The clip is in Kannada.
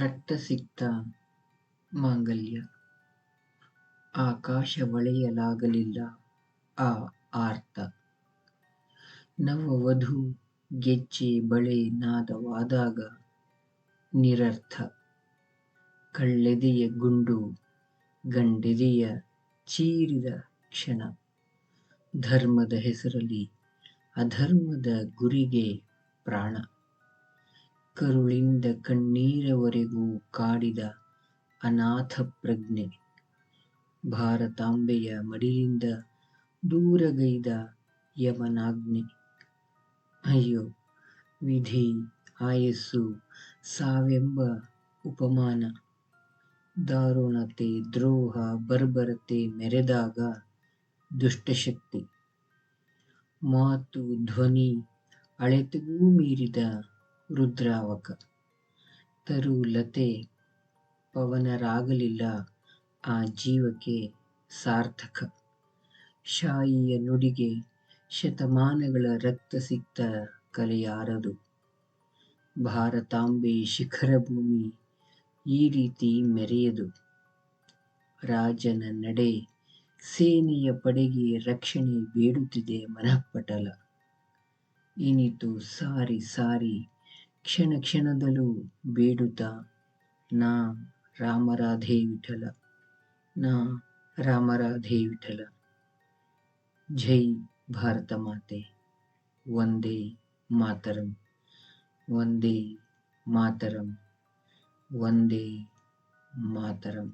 ರಕ್ತ ಸಿಕ್ತ ಮಾಂಗಲ್ಯ. ಆಕಾಶ ಒಳೆಯಲಾಗಲಿಲ್ಲ ಆ ಆರ್ತ. ನವವಧು ಗೆಜ್ಜೆ ಬಳೆ ನಾದವಾದಾಗ ನಿರರ್ಥ. ಕಳ್ಳೆದೆಯ ಗುಂಡು ಗಂಡೆದೆಯ ಚೀರಿದ ಕ್ಷಣ. ಧರ್ಮದ ಹೆಸರಲ್ಲಿ ಅಧರ್ಮದ ಗುರಿಗೆ ಪ್ರಾಣ. ಕರುಳಿಂದ ಕಣ್ಣೀರವರೆಗೂ ಕಾಡಿದ ಅನಾಥ ಪ್ರಜ್ಞೆ ಭಾರತಾಂಬೆಯ ಮಡಿಲಿಂದ ದೂರಗೈದ ಯಮನಾಜ್ಞೆ ಅಯ್ಯೋ, ವಿಧಿ, ಆಯಸ್ಸು, ಸಾವೆಂಬ ಉಪಮಾನ. ದಾರುಣತೆ, ದ್ರೋಹ, ಬರ್ಬರತೆ ಮೆರೆದಾಗ ದುಷ್ಟಶಕ್ತಿ. ಮಾತು, ಧ್ವನಿ, ಅಳೆತಗೂ ಮೀರಿದ ರುದ್ರಾವಕ. ತರುಲತೆ ಪವನರಾಗಲಿಲ್ಲ ಆ ಜೀವಕ್ಕೆ ಸಾರ್ಥಕ. ಶಾಯಿಯ ನುಡಿಗೆ ಶತಮಾನಗಳ ರಕ್ತ ಸಿಕ್ತ ಕಲೆಯಾರದು. ಭಾರತಾಂಬೆ ಶಿಖರ ಭೂಮಿ ಈ ರೀತಿ ಮೆರೆಯದು. ರಾಜನ ನಡೆ ಸೇನೆಯ ಪಡೆಗೆ ರಕ್ಷಣೆ ಬೇಡುತ್ತಿದೆ ಮನಃಪಟಲ. ಇನಿತು ಸಾರಿ ಸಾರಿ ಕ್ಷಣ ಕ್ಷಣದಲ್ಲೂ ಬೇಡುತ್ತ ನಾ ರಾಮರಾಧೆ ವಿಠಲ ನಾ ರಾಮರಾಧೆ ವಿಠಲ ಜೈ ಭಾರತ ಮಾತೆ ವಂದೇ ಮಾತರಂ ವಂದೇ ಮಾತರಂ ವಂದೇ ಮಾತರಂ